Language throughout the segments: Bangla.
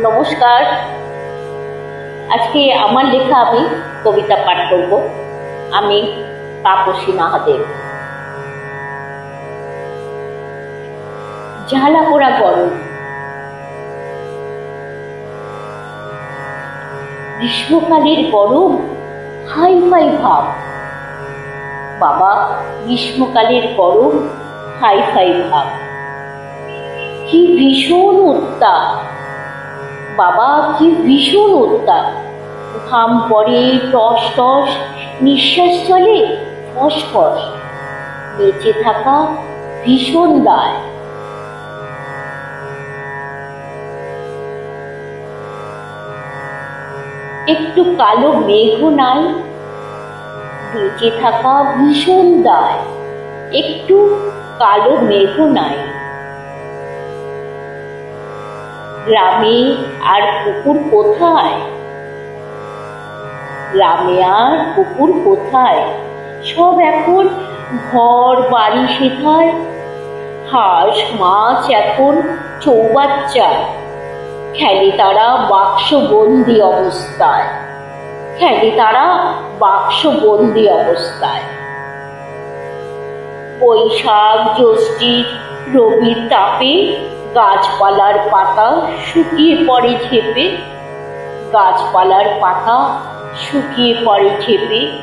নমস্কার। আজকে আমার লেখা আমি কবিতা পাঠ করব। আমি তাপসী মাহাদেব। ঝালা পোড়া গরম। গ্রীষ্মকালের গরম, হাই ফাই ভাব। বাবা, গ্রীষ্মকালের গরম, হাই ফাই ভাব। কি ভীষণ উত্তাপ। বাবা কি ভীষণ উত্তাপ। ঘাম পড়ে, টস টস, নিঃশ্বাস চলে, ফস ফস। বেঁচে থাকা ভীষণ দায়। একটু কালো মেঘও নাই, বেঁচে থাকা ভীষণ দায়। একটু কালো মেঘও নাই। গ্রামে আর পুকুর কোথায়? গ্রামে আর পুকুর কোথায়? সব এখন ঘর, বাড়ি সেথায়। হাঁস, মাছ এখন চৌবাচ্চায়। খেলে তারা বাক্সবন্দি অবস্থায়। খেলে তারা বাক্সবন্দি অবস্থায়। বৈশাখ জ্যৈষ্ঠীর রবির তাপে গাছপালার পাতা শুকিয়ে পড়ে ঝেপে। গাছপালার পাতা শুকিয়ে পড়ে ঝেপে।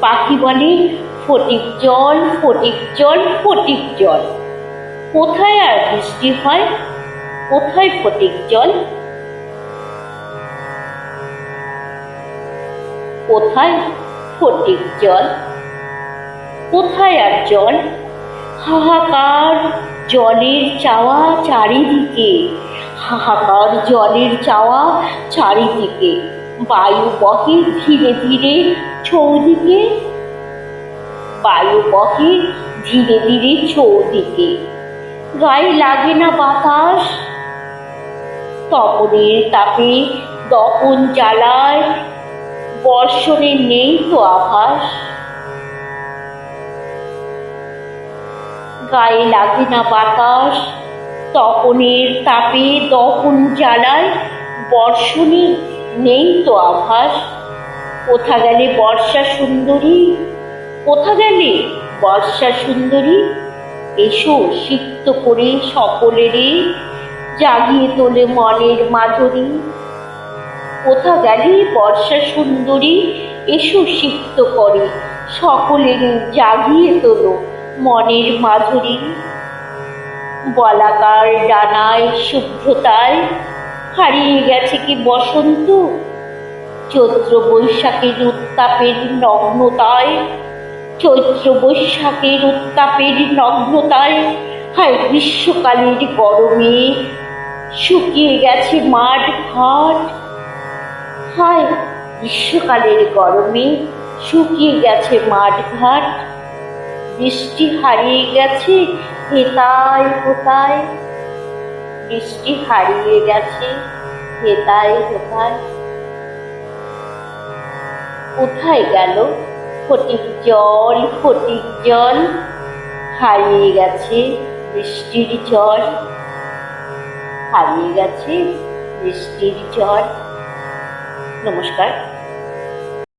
পাখি বলে, ফটিক জল ফটিক জল ফটিক জল। কোথায় আর বৃষ্টি হয়? কোথায় ফটিক জল? কোথায় ফটিক জল? কোথায় আর জল? হাহাকার জলের চাওয়া চারিদিকে। হাহাকার জলের চাওয়া চারিদিকে। বায়ু বহে ধীরে ধীরে চৌদিকে। বায়ু বহে ধীরে ধীরে চৌদিকে। গায়ে লাগে না বাতাস। তপনের তাপে দপন জ্বালায়। বর্ষণের নেই তো আভাস। গায়ে লাগে না বাতাস, তপনের তাপে দপন জ্বালায়, বর্ষণে নেই তো আভাস। কোথা গেলে বর্ষা সুন্দরী? কোথা গেলে বর্ষা সুন্দরী? এসো সিক্ত করে সকলেরে জাগিয়ে তোলে মনের মাধুরী কোথা গেলে বর্ষা সুন্দরী? এসো সিক্ত করে সকলেরই জাগিয়ে তোলো মনের মাধুরী, বলাকার ডানায় শুভ্রতায় হারিয়ে গেছে কি বসন্ত? চৈত্র বৈশাখের উত্তাপের নগ্নতায়, চৈত্র বৈশাখের উত্তাপের নগ্নতায়, হায় গ্রীষ্মকালের গরমে শুকিয়ে গেছে মাঠ ঘাট। হায় গ্রীষ্মকালের গরমে শুকিয়ে গেছে মাঠ ঘাট। বৃষ্টি হারিয়ে গেছে, হেতায় হোতায়। বৃষ্টি হারিয়ে গেছে, হেতায় হোতায়। কোথায় গেল? ফটিক জল ফটিক জল। হারিয়ে গেছে বৃষ্টির জল হারিয়ে গেছে বৃষ্টির জল নমস্কার।